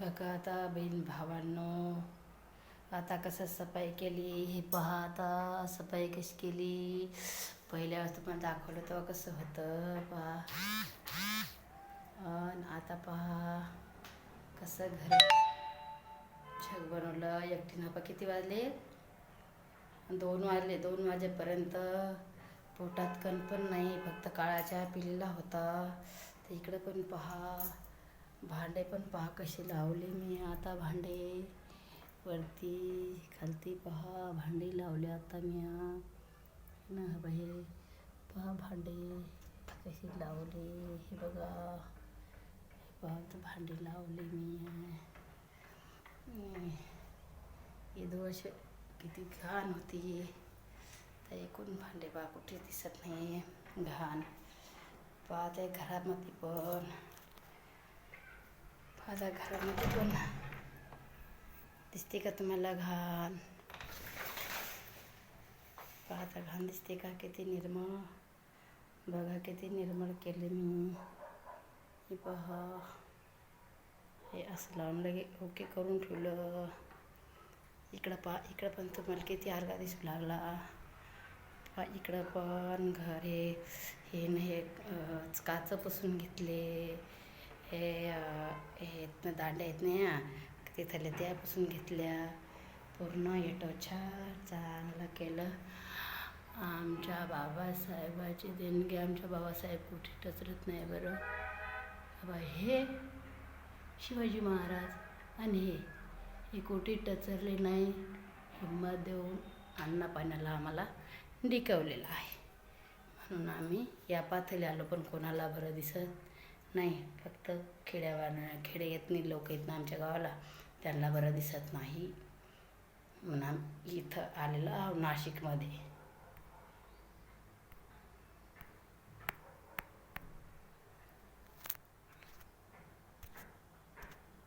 बघा आता बहीण भावांनो आता कसं सफाई केली हे पहा आता सफाई कशी केली. पहिल्या वेळेस तुम्हाला दाखवलं तेव्हा कसं होतं पहा. अन आता पहा कसं घर छग बनवलं. एकटीनं पा किती वाजले? दोन वाजले. दोन वाजेपर्यंत पोटात कण पण नाही फक्त काळाच्या पिलेला होता. तर इकडं पण पहा. भांडे पण पहा कसे लावले मी. आता भांडे वरती खालती पहा. भांडी लावले आता मी. ना बाहे पहा भांडे कशी लावले. हे बघा. हे पहा तर भांडी लावले मी. हे दोष किती घाण होती. तर एकूण भांडे बा कुठे दिसत नाही. घाण. पाहते घरामध्ये पण. आता घरामध्ये पण दिसते का तुम्हाला घाण? पाहता घाण दिसते का? किती निर्मळ. बघा किती निर्मळ केले मी. हे पहा. हे असं लावून लगे ओके करून ठेवलं. इकडं पा इकडं पण तुम्हाला किती अर्धा दिसू लागला. पहा इकडं पण घर हे हे नाही हे काचं पुसून घेतले. हे अं, हे दांड्या आहेत ना या तिथल्या त्या पुसून घेतल्या. पूर्ण येटो छान चांगलं केलं. आमच्या बाबासाहेबाची देणगी आमच्या बाबासाहेब कुठे टचरत नाही बरं. बाबा हे शिवाजी महाराज आणि हे हे कुठे टचरले नाही. हिंमत देऊन अन्न पाण्याला आम्हाला डिकवलेलं आहे. म्हणून आम्ही या पातळी आलो पण कोणाला बरं दिसत नाही फक्त खेड्यावाला खेड्यातनी लोक आहेत ना आमच्या गावाला त्यांना बरं दिसत नाही. म्हणून इथं आलेलो आहो नाशिकमध्ये.